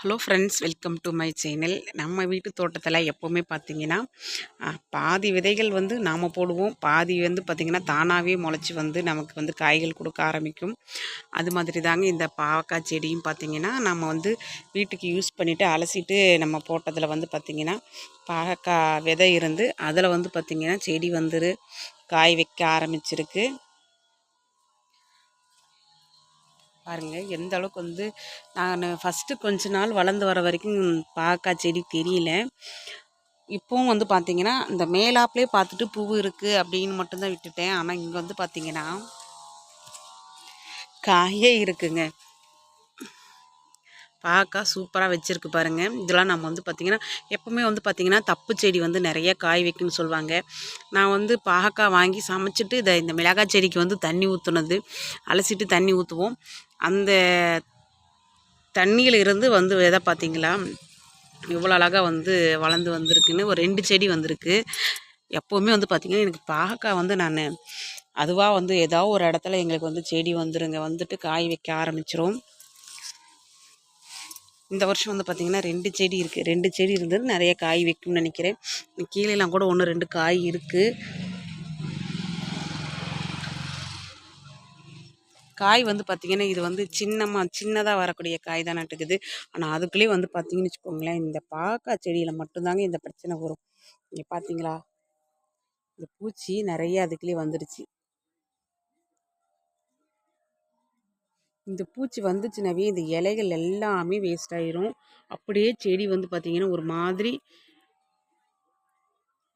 Hello friends welcome to my channel நம்ம வீட்டு தோட்டத்தில் எப்போவுமே பார்த்தீங்கன்னா பாதி விதைகள் வந்து நாம் போடுவோம். பாதி வந்து பார்த்திங்கன்னா தானாகவே முளைச்சி வந்து நமக்கு வந்து காய்கள் கொடுக்க ஆரம்பிக்கும். அது மாதிரி தாங்க இந்த பாவக்காய் செடியும் பார்த்திங்கன்னா நம்ம வந்து வீட்டுக்கு யூஸ் பண்ணிவிட்டு அலசிட்டு நம்ம போட்டதில் வந்து பார்த்திங்கன்னா பாவக்காய் விதை இருந்து அதில் வந்து பார்த்திங்கன்னா செடி வந்துரு காய் வைக்க ஆரம்பிச்சிருக்கு. பாருங்கள் எந்த அளவுக்கு வந்து நான் ஃபஸ்ட்டு கொஞ்ச நாள் வளர்ந்து வர வரைக்கும் பாக்கா செடி தெரியல. இப்போவும் வந்து பார்த்திங்கன்னா இந்த மேலாப்லேயே பார்த்துட்டு பூ இருக்குது அப்படின்னு மட்டும்தான் விட்டுட்டேன். ஆனால் இங்கே வந்து பார்த்திங்கன்னா காயே இருக்குங்க. பார்க்கா சூப்பராக வச்சுருக்கு பாருங்கள் இதெல்லாம் நம்ம வந்து பார்த்திங்கன்னா எப்போவுமே வந்து பார்த்திங்கன்னா தப்பு செடி வந்து நிறைய காய் வைக்குன்னு சொல்லுவாங்க. நான் வந்து பாகக்காய் வாங்கி சமைச்சிட்டு இதை இந்த மிளகாய் செடிக்கு வந்து தண்ணி ஊற்றுனது அலசிட்டு தண்ணி ஊற்றுவோம் அந்த தண்ணியில் இருந்து வந்து எதை பார்த்திங்களா? இவ்வளோ அழகாக வந்து வளர்ந்து வந்திருக்குன்னு ஒரு ரெண்டு செடி வந்திருக்கு. எப்போவுமே வந்து பார்த்திங்கன்னா எனக்கு பாகக்காய் வந்து நான் அதுவாக வந்து ஏதாவது ஒரு இடத்துல எங்களுக்கு வந்து செடி வந்துருங்க வந்துட்டு காய் வைக்க ஆரம்பிச்சிரும். இந்த வருஷம் வந்து பார்த்திங்கன்னா ரெண்டு செடி இருக்குது ரெண்டு செடி இருந்தது நிறைய காய் வைக்கும்னு நினைக்கிறேன். கீழேலாம் கூட ஒன்று ரெண்டு காய் இருக்குது காய் வந்து பார்த்திங்கன்னா இது வந்து சின்னமாக சின்னதாக வரக்கூடிய காய் தான் நட்டுக்குது ஆனால் அதுக்குள்ளேயே வந்து பார்த்திங்கன்னு வச்சுக்கோங்களேன் இந்த பாக்கா செடியில் மட்டும்தாங்க இந்த பிரச்சனை வரும். இங்கே பார்த்தீங்களா இந்த பூச்சி நிறைய அதுக்குள்ளேயே வந்துடுச்சு இந்த பூச்சி வந்துச்சுனாவே இந்த இலைகள் எல்லாமே வேஸ்ட் ஆயிரும். அப்படியே செடி வந்து பார்த்திங்கன்னா ஒரு மாதிரி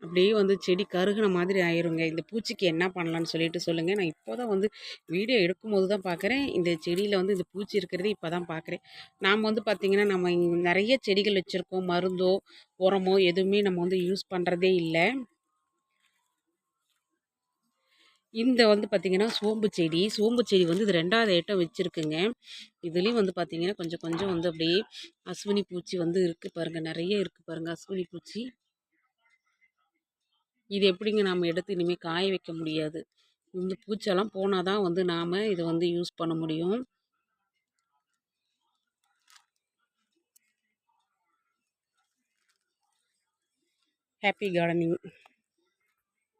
அப்படியே வந்து செடி கருகின மாதிரி ஆயிருங்க. இந்த பூச்சிக்கு என்ன பண்ணலான்னு சொல்லிட்டு சொல்லுங்கள் நான் இப்போ தான் வந்து வீடியோ எடுக்கும்போது தான் பார்க்குறேன் இந்த செடியில் வந்து இந்த பூச்சி இருக்கிறது இப்போ தான் பார்க்குறேன் நாம் வந்து பார்த்திங்கன்னா நம்ம நிறைய செடிகள் வச்சுருக்கோம். மருந்தோ உரமோ எதுவுமே நம்ம வந்து யூஸ் பண்ணுறதே இல்லை. இந்த வந்து பார்த்திங்கன்னா சோம்பு செடி. சோம்பு செடி வந்து இது ரெண்டாவது ஐட்டம் வச்சுருக்குங்க. இதுலேயும் வந்து பார்த்திங்கன்னா கொஞ்சம் கொஞ்சம் வந்து அப்படியே அஸ்வினி பூச்சி வந்து இருக்குது பாருங்கள் நிறைய இருக்குது பாருங்கள் அஸ்வினி பூச்சி. இது எப்படிங்க நாம் எடுத்து இனிமேல் காய வைக்க முடியாது? இந்த பூச்செல்லாம் போனால் தான் வந்து நாம் இதை வந்து யூஸ் பண்ண முடியும். Happy gardening